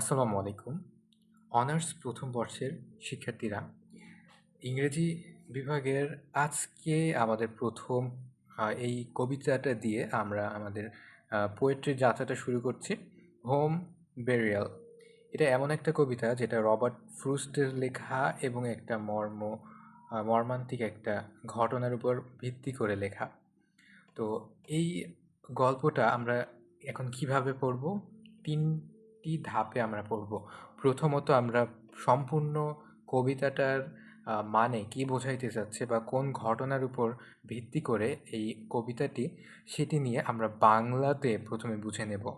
আসসালামু আলাইকুম। অনার্স প্রথম বর্ষের শিক্ষার্থীরা, ইংরেজি বিভাগের আজকে আমাদের প্রথম এই কবিতাটা দিয়ে আমরা আমাদের পোয়েট্রির যাত্রাটা শুরু করছি হোম বেরিয়াল এটা এমন একটা কবিতা যেটা রবার্ট ফ্রুস্টের লেখা এবং একটা মর্ম মর্মান্তিক একটা ঘটনার উপর ভিত্তি করে লেখা। তো এই গল্পটা আমরা এখন কীভাবে পড়ব? তিনটি ধাপে আমরা পড়ব। প্রথমত আমরা সম্পূর্ণ কবিতাটার মানে কি বোঝাইতে চাচ্ছে বা কোন ঘটনার উপর ভিত্তি করে এই কবিতাটি, সেটি নিয়ে আমরা বাংলাতে প্রথমে বুঝে নেব।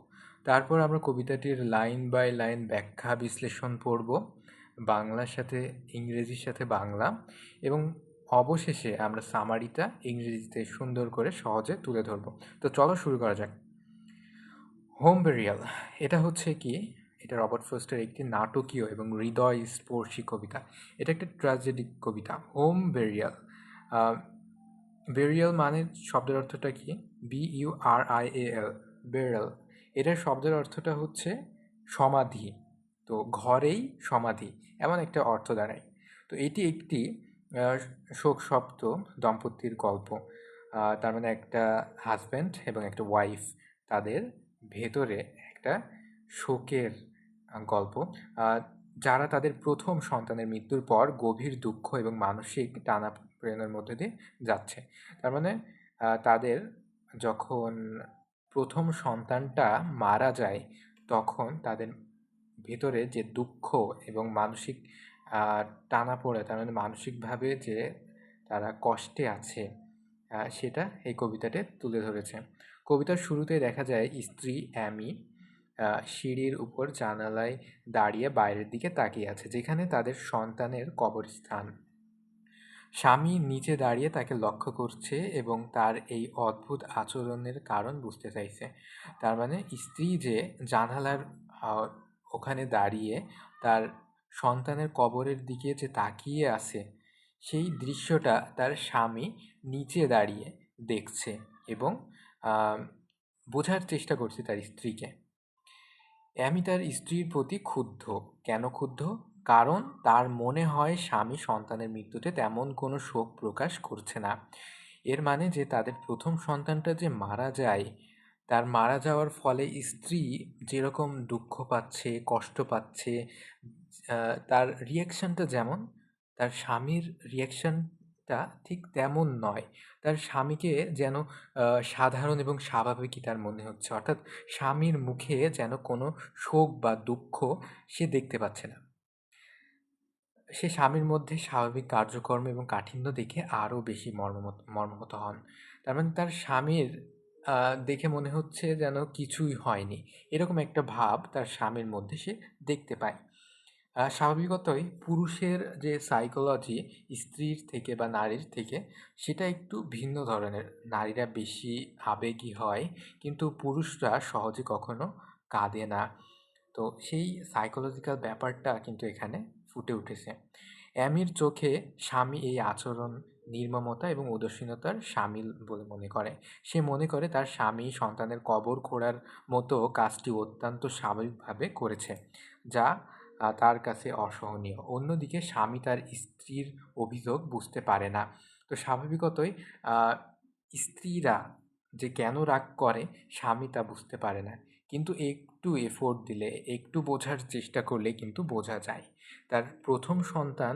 তারপর আমরা কবিতাটির লাইন বাই লাইন ব্যাখ্যা বিশ্লেষণ পড়ব, বাংলার সাথে ইংরেজির সাথে বাংলা এবং অবশেষে আমরা সামারিটা ইংরেজিতে সুন্দর করে সহজে তুলে ধরব। তো চলো শুরু করা যাক। হোম বেরিয়াল এটা হচ্ছে কি? এটা রবার্ট ফ্রস্টের একটি নাটকীয় এবং হৃদয় স্পর্শী কবিতা। এটা একটা ট্র্যাজেডিক কবিতা হোম বেরিয়াল বেরিয়াল মানে শব্দের অর্থটা কি? B U R I A L burial এটার শব্দের অর্থটা হচ্ছে সমাধি তো ঘরেই সমাধি এমন একটা অর্থ দাঁড়ায়। তো এটি একটি আহ, শোকসপ্ত দম্পতির গল্প। তার মানে একটা হাজব্যান্ড এবং একটা ওয়াইফ তাদের ভেতরে একটা শোকের গল্প। যারা তাদের প্রথম সন্তানের মৃত্যুর পর গভীর দুঃখ এবং মানসিক টানাপোড়েনের মধ্যে দিয়ে যাচ্ছে। তার মানে তাদের যখন প্রথম সন্তানটা মারা যায়, তখন তাদের ভেতরে যে দুঃখ এবং মানসিক টানা পড়ে তার মানে মানসিকভাবে যে তারা কষ্টে আছে সেটা এই কবিতাতে তুলে ধরেছে। কবিতার শুরুতে দেখা যায় স্ত্রী অ্যামি সিঁড়ির উপর জানালায় দাঁড়িয়ে বাইরের দিকে তাকিয়ে আছে, যেখানে তাদের সন্তানের কবরস্থান। স্বামী নিচে দাঁড়িয়ে তাকে লক্ষ্য করছে এবং তার এই অদ্ভুত আচরণের কারণ বুঝতে চাইছে। তার মানে স্ত্রী যে জানালার ওখানে দাঁড়িয়ে তার সন্তানের কবরের দিকে যে তাকিয়ে আছে, সেই দৃশ্যটা তার স্বামী নিচে দাঁড়িয়ে দেখছে এবং বোঝার চেষ্টা করছে তার স্ত্রীকে। আমি তার স্ত্রীর প্রতি ক্ষুব্ধ। কেন ক্ষুব্ধ? কারণ তার মনে হয় স্বামী সন্তানের মৃত্যুতে তেমন কোনো শোক প্রকাশ করছে না। এর মানে যে তাদের প্রথম সন্তানটা যে মারা যায়, তার মারা যাওয়ার ফলে স্ত্রী যেরকম দুঃখ পাচ্ছে, কষ্ট পাচ্ছে তার রিয়াকশনটা যেমন, তার স্বামীর রিয়াকশনটা ঠিক তেমন নয়। তার স্বামীকে যেন সাধারণ এবং স্বাভাবিকই তার মনে হচ্ছে। অর্থাৎ স্বামীর মুখে যেন কোনো শোক বা দুঃখ সে দেখতে পাচ্ছে না। সে স্বামীর মধ্যে স্বাভাবিক কার্যকর্ম এবং কাঠিন্য দেখে আরও বেশি মর্মমত মর্মাহত হন। তার মানে তার স্বামীর দেখে মনে হচ্ছে যেন কিছুই হয়নি। এরকম একটা ভাব তার স্বামীর মধ্যে সে দেখতে পায়। স্বাভাবিকতই পুরুষের যে সাইকোলজি স্ত্রীর থেকে বা নারীর থেকে, সেটা একটু ভিন্ন ধরনের। নারীরা বেশি আবেগী হয়, কিন্তু পুরুষরা সহজে কখনো কাঁদে না। তো সেই সাইকোলজিক্যাল ব্যাপারটা কিন্তু এখানে ফুটে উঠেছে। অ্যামির চোখে স্বামী এই আচরণ, নির্মমতা এবং উদাসীনতার সামিল বলে মনে করে। সে মনে করে তার স্বামী সন্তানের কবর খোঁড়ার মতো কাজটি অত্যন্ত স্বাভাবিকভাবে করেছে, যা তার কাছে অসহনীয়। অন্যদিকে স্বামী তার স্ত্রীর অভিযোগ বুঝতে পারে না। তো স্বাভাবিকতই স্ত্রীরা যে কেন রাগ করে, স্বামী তা বুঝতে পারে না। কিন্তু একটু এফোর্ট দিলে, একটু বোঝার চেষ্টা করলে কিন্তু বোঝা যায়। তার প্রথম সন্তান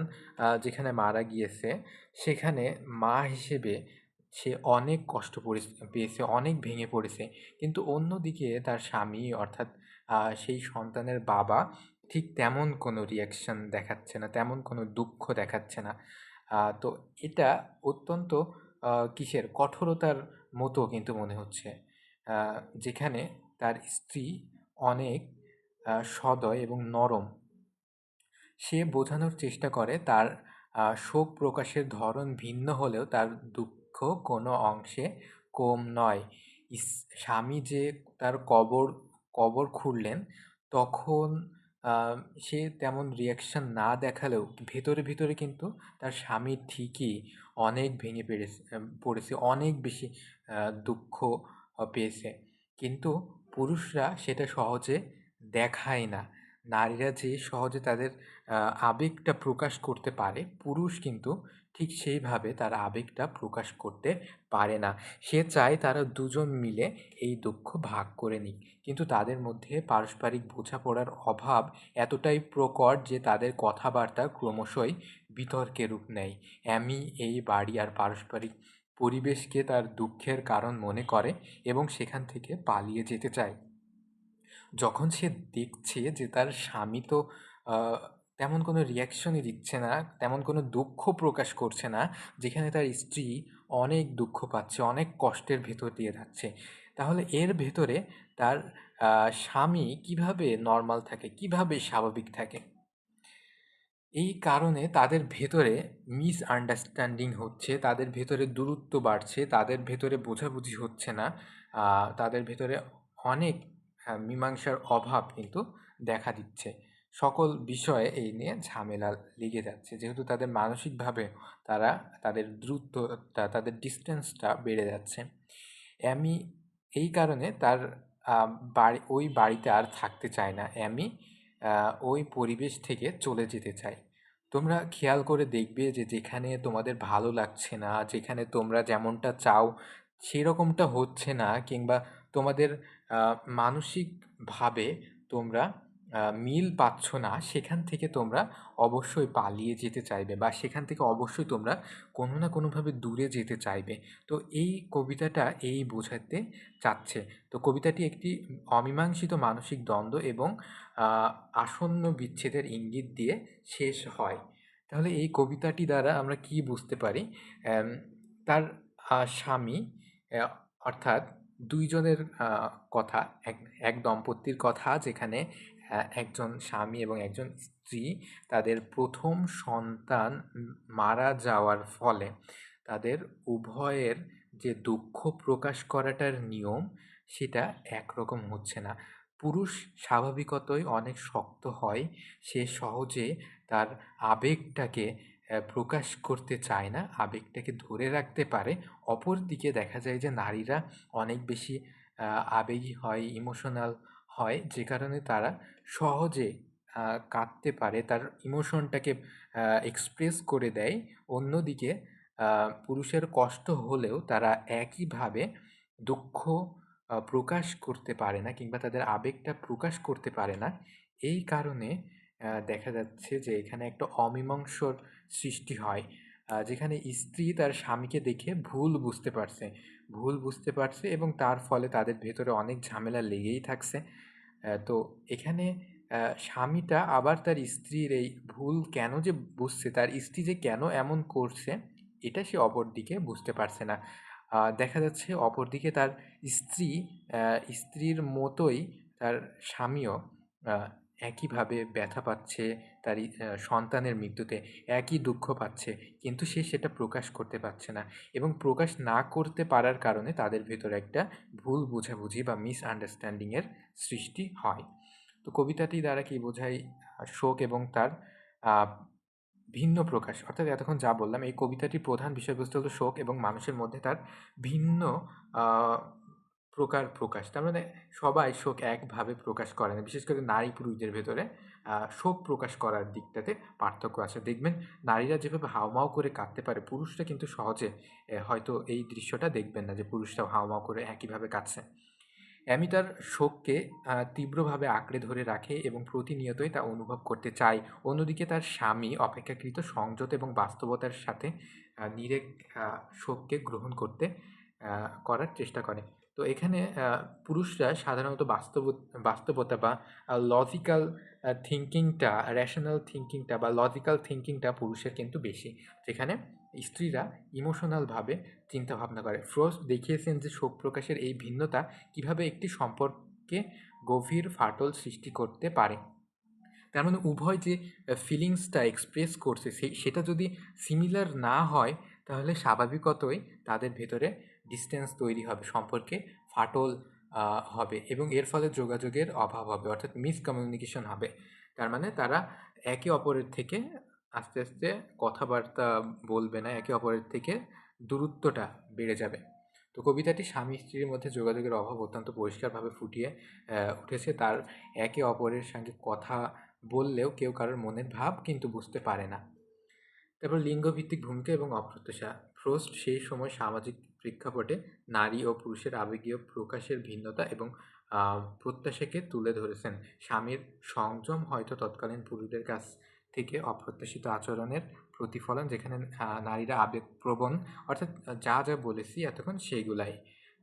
যেখানে মারা গিয়েছে, সেখানে মা হিসেবে সে অনেক কষ্ট পেয়েছে, অনেক ভেঙে পড়েছে। কিন্তু অন্যদিকে তার স্বামী, অর্থাৎ সেই সন্তানের বাবা ঠিক তেমন কোনো রিয়াকশন দেখাচ্ছে না, তেমন কোনো দুঃখ দেখাচ্ছে না। তো এটা অত্যন্ত কিসের? কঠোরতার মতো কিন্তু মনে হচ্ছে। যেখানে তার স্ত্রী অনেক সদয় এবং নরম। সে বোঝানোর চেষ্টা করে তার শোক প্রকাশের ধরন ভিন্ন হলেও তার দুঃখ কোনো অংশে কম নয়। স্বামী যে তার কবর কবর খুঁড়লেন, তখন সে তেমন রিয়াকশান না দেখালেও ভেতরে, ভিতরে কিন্তু তার স্বামী ঠিকই অনেক ভেঙে পেরেছে পড়েছে, অনেক বেশি দুঃখ পেয়েছে। কিন্তু পুরুষরা সেটা সহজে দেখায় না। নারীরা যে সহজে তাদের আবেগটা প্রকাশ করতে পারে, পুরুষ কিন্তু ঠিক সেইভাবে তার আবেগটা প্রকাশ করতে পারে না। সে চায় তারা দুজন মিলে এই দুঃখ ভাগ করে নিক। কিন্তু তাদের মধ্যে পারস্পরিক বোঝাপড়ার অভাব এতটাই প্রকট যে তাদের কথাবার্তা ক্রমশই বিতর্কে রূপ নেয়। অ্যামি এই বাড়ি আর পারস্পরিক পরিবেশকে তার দুঃখের কারণ মনে করে এবং সেখান থেকে পালিয়ে যেতে চায়। যখন সে দেখছে যে তার স্বামী তো তেমন কোনো রিয়াকশনই দিচ্ছে না, তেমন কোনো দুঃখ প্রকাশ করছে না, যেখানে তার স্ত্রী অনেক দুঃখ পাচ্ছে, অনেক কষ্টের ভেতর দিয়ে যাচ্ছে। তাহলে এর ভেতরে তার স্বামী কীভাবে নর্মাল থাকে, কীভাবে স্বাভাবিক থাকে? এই কারণে তাদের ভেতরে মিস আন্ডারস্ট্যান্ডিং হচ্ছে, তাদের ভেতরে দূরত্ব বাড়ছে, তাদের ভেতরে বোঝাবুঝি হচ্ছে না তাদের ভেতরে অনেক মীমাংসার অভাব কিন্তু দেখা দিচ্ছে। সকল বিষয়ে এই নিয়ে ঝামেলা লেগে যাচ্ছে। যেহেতু তাদের মানসিকভাবে তারা, তাদের দ্রুত তাদের ডিস্টেন্সটা বেড়ে যাচ্ছে। অ্যামি এই কারণে তার বাড়ি, ওই বাড়িতে আর থাকতে চায় না। অ্যামি ওই পরিবেশ থেকে চলে যেতে চায়। তোমরা খেয়াল করে দেখবে যে যেখানে তোমাদের ভালো লাগছে না, যেখানে তোমরা যেমনটা চাও সেরকমটা হচ্ছে না, কিংবা তোমাদের মানসিকভাবে তোমরা মিল পাচ্ছ না, সেখান থেকে তোমরা অবশ্যই পালিয়ে যেতে চাইবে বা সেখান থেকে অবশ্যই তোমরা কোনো না কোনোভাবে দূরে যেতে চাইবে। তো এই কবিতাটা এই বোঝাতে চাচ্ছে। তো কবিতাটি একটি অমীমাংসিত মানসিক দ্বন্দ্ব এবং আসন্ন বিচ্ছেদের ইঙ্গিত দিয়ে শেষ হয়। তাহলে এই কবিতাটি দ্বারা আমরা কি বুঝতে পারি? তার স্বামী অর্থাৎ দুইজনের কথা, এক এক দম্পতির কথা যেখানে একজন স্বামী এবং একজন স্ত্রী তাদের প্রথম সন্তান মারা যাওয়ার ফলে তাদের উভয়ের যে দুঃখ প্রকাশ করাটার নিয়ম সেটা একরকম হচ্ছে না। পুরুষ স্বাভাবিকতই অনেক শক্ত হয়, সে সহজে তার আবেগটাকে প্রকাশ করতে চায় না, আবেগটাকে ধরে রাখতে পারে। অপরদিকে দেখা যায় যে, নারীরা অনেক বেশি আবেগী হয় ইমোশনাল হয়, যে কারণে তারা সহজে কাঁদতে পারে। তার ইমোশনটাকে এক্সপ্রেস করে দেয়। অন্যদিকে পুরুষের কষ্ট হলেও তারা একইভাবে দুঃখ প্রকাশ করতে পারে না কিংবা তাদের আবেগটা প্রকাশ করতে পারে না। এই কারণে দেখা যাচ্ছে যে, এখানে একটা অমীমাংসর সৃষ্টি হয়। যেখানে স্ত্রী তার স্বামীকে দেখে ভুল বুঝতে পারছে। ভুল বুঝতে পারছে এবং তার ফলে তাদের ভেতরে অনেক ঝামেলা লেগেই থাকছে। তো এখানে স্বামীটা আবার তার স্ত্রীর এই ভুল কেন যে বুঝছে, তার স্ত্রী যে কেন এমন করছে, এটা সে অপরদিকে বুঝতে পারছে না। দেখা যাচ্ছে অপরদিকে তার স্ত্রী স্ত্রীর মতোই তার স্বামীও একইভাবে ব্যথা পাচ্ছে তার সন্তানের মৃত্যুতে, একই দুঃখ পাচ্ছে, কিন্তু সে সেটা প্রকাশ করতে পারছে না এবং প্রকাশ না করতে পারার কারণে তাদের ভেতরে একটা ভুল বোঝাবুঝি বা মিসআন্ডারস্ট্যান্ডিংয়ের সৃষ্টি হয়। তো কবিতাটি দ্বারা কি বোঝায় শোক এবং তার ভিন্ন প্রকাশ? অর্থাৎ এতক্ষণ যা বললাম, এই কবিতাটির প্রধান বিষয়বস্তু হলো শোক এবং মানুষের মধ্যে তার ভিন্ন প্রকার প্রকাশ। তার মানে সবাই শোক একভাবে প্রকাশ করে না। বিশেষ করে নারী পুরুষদের ভেতরে শোক প্রকাশ করার দিকটাতে পার্থক্য আছে। দেখবেন নারীরা যেভাবে হাওমাও করে কাঁদতে পারে, পুরুষরা কিন্তু সহজে হয়তো এই দৃশ্যটা দেখবেন না যে পুরুষরাও হাওমাও করে একইভাবে কাঁদছে। অ্যামি তার শোককে তীব্রভাবে আঁকড়ে ধরে রাখে এবং প্রতিনিয়তই তা অনুভব করতে চায়। অন্যদিকে তার স্বামী অপেক্ষাকৃত সংযত এবং বাস্তবতার সাথে নিরেক শোককে গ্রহণ করতে করার চেষ্টা করে। তো এখানে পুরুষরা সাধারণত বাস্তব, বাস্তবতা বা লজিক্যাল থিঙ্কিংটা র্যাশনাল থিঙ্কিংটা বা লজিক্যাল থিঙ্কিংটা পুরুষের কিন্তু বেশি। যেখানে স্ত্রীরা ইমোশনালভাবে চিন্তাভাবনা করে। ফ্রোস্ট দেখিয়েছেন যে শোক প্রকাশের এই ভিন্নতা কীভাবে একটি সম্পর্কে গভীর ফাটল সৃষ্টি করতে পারে। তার মানে উভয় যে ফিলিংসটা এক্সপ্রেস করছে সেটা যদি সিমিলার না হয়, তাহলে স্বাভাবিকতই তাদের ভেতরে ডিস্টেন্স তৈরি হবে, সম্পর্কে ফাটল হবে এবং এর ফলে যোগাযোগের অভাব হবে, অর্থাৎ মিসকমিউনিকেশন হবে। তার মানে তারা একে অপরের থেকে আস্তে আস্তে কথাবার্তা বলবে না, একে অপরের থেকে দূরত্বটা বেড়ে যাবে। তো কবিতাটি স্বামী স্ত্রীর মধ্যে যোগাযোগের অভাব অত্যন্ত পরিষ্কারভাবে ফুটিয়ে উঠেছে। তার একে অপরের সঙ্গে কথা বললেও কেউ কারোর মনের ভাব কিন্তু বুঝতে পারে না। তারপর লিঙ্গভিত্তিক ভূমিকা এবং অপ্রত্যাশা। ফ্রোস্ট সেই সময় সামাজিক প্রেক্ষাপটে নারী ও পুরুষের আবেগীয় প্রকাশের ভিন্নতা এবং প্রত্যাশাকে তুলে ধরেছেন। স্বামীর সংযম হয়তো তৎকালীন পুরুষদের কাছ থেকে অপ্রত্যাশিত আচরণের প্রতিফলন যেখানে নারীরা আবেগপ্রবণ, অর্থাৎ যা যা বলেছি এতক্ষণ সেইগুলাই।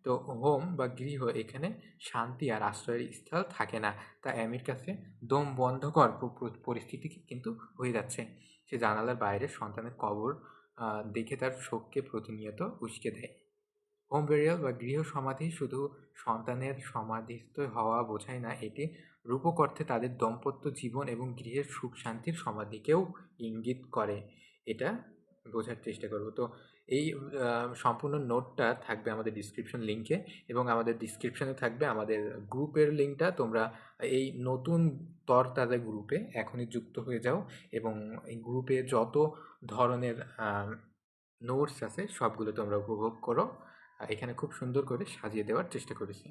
তো হোম বা গৃহ এখানে শান্তি আর আশ্রয়ের স্থল থাকে না। তা অ্যামির কাছে দম বন্ধকর পরিস্থিতি কিন্তু হয়ে যাচ্ছে। সে জানালার বাইরে সন্তানের কবর দেখে তার শোককে প্রতিনিয়ত উস্কে দেয়। হোম বেরিয়াল বা গৃহ সমাধি শুধু সন্তানের সমাধিস্থ হওয়া বোঝায় না, এটি রূপক অর্থে তাদের দম্পত্য জীবন এবং গৃহের সুখ শান্তির সমাধিকেও ইঙ্গিত করে। এটা বোঝার চেষ্টা করব। তো এই সম্পূর্ণ নোটটা থাকবে আমাদের ডিসক্রিপশন লিঙ্কে এবং আমাদের ডিসক্রিপশনে থাকবে আমাদের গ্রুপের লিঙ্কটা তোমরা এই নতুন তরতাজা গ্রুপে এখনই যুক্ত হয়ে যাও এবং এই গ্রুপে যত ধরনের নোটস আছে সবগুলো তোমরা উপভোগ করো। এখানে খুব সুন্দর করে সাজিয়ে দেওয়ার চেষ্টা করেছি।